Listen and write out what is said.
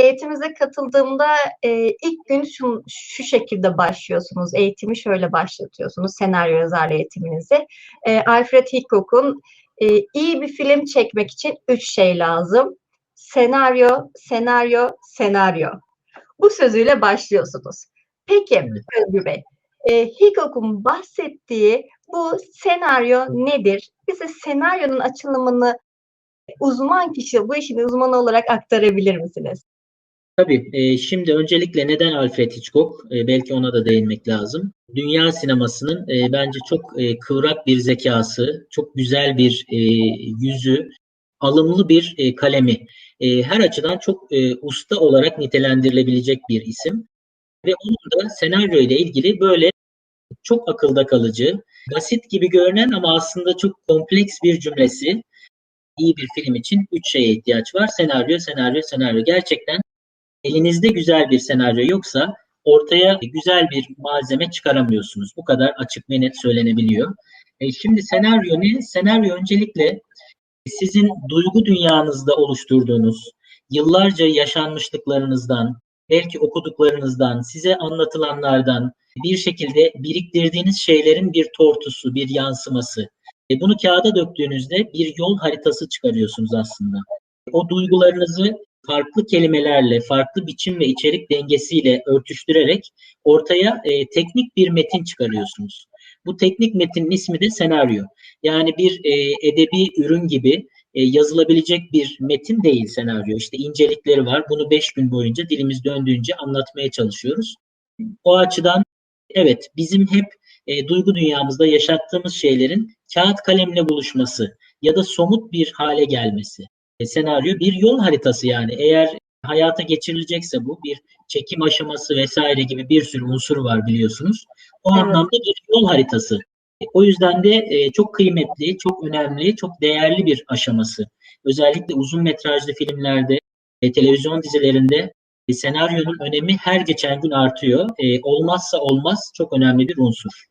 eğitimimize katıldığımda e, ilk gün şu, şu şekilde başlıyorsunuz. Eğitimi şöyle başlatıyorsunuz. Senaryo yazarlığı eğitiminizi. E, Alfred Hitchcock'un e, iyi bir film çekmek için üç şey lazım. Senaryo, senaryo, senaryo. Bu sözüyle başlıyorsunuz. Peki Özgür Bey, e, Hitchcock'un bahsettiği bu senaryo nedir? Bize senaryonun açılımını uzman kişi, bu işin uzmanı olarak aktarabilir misiniz? Tabii. E, şimdi öncelikle neden Alfred Hitchcock? E, belki ona da değinmek lazım. Dünya sinemasının e, bence çok e, kıvrak bir zekası, çok güzel bir e, yüzü, alımlı bir e, kalemi. E, her açıdan çok e, usta olarak nitelendirilebilecek bir isim. Ve onun da senaryo ile ilgili böyle çok akılda kalıcı, basit gibi görünen ama aslında çok kompleks bir cümlesi. İyi bir film için üç şeye ihtiyaç var. Senaryo, senaryo, senaryo. Gerçekten elinizde güzel bir senaryo yoksa ortaya güzel bir malzeme çıkaramıyorsunuz. Bu kadar açık ve net söylenebiliyor. E şimdi senaryo ne? Senaryo öncelikle sizin duygu dünyanızda oluşturduğunuz, yıllarca yaşanmışlıklarınızdan, belki okuduklarınızdan, size anlatılanlardan bir şekilde biriktirdiğiniz şeylerin bir tortusu, bir yansıması. E bunu kağıda döktüğünüzde bir yol haritası çıkarıyorsunuz aslında. O duygularınızı farklı kelimelerle, farklı biçim ve içerik dengesiyle örtüştürerek ortaya e, teknik bir metin çıkarıyorsunuz. Bu teknik metinin ismi de senaryo. Yani bir e, edebi ürün gibi e, yazılabilecek bir metin değil senaryo. İşte incelikleri var. Bunu beş gün boyunca dilimiz döndüğünce anlatmaya çalışıyoruz. O açıdan evet bizim hep e, duygu dünyamızda yaşattığımız şeylerin kağıt kalemle buluşması ya da somut bir hale gelmesi. E, senaryo bir yol haritası yani. Eğer hayata geçirilecekse bu bir çekim aşaması vesaire gibi bir sürü unsur var biliyorsunuz. O evet. anlamda bir yol haritası. O yüzden de e, çok kıymetli, çok önemli, çok değerli bir aşaması. Özellikle uzun metrajlı filmlerde, e, televizyon dizilerinde senaryonun önemi her geçen gün artıyor. Olmazsa olmaz çok önemli bir unsur.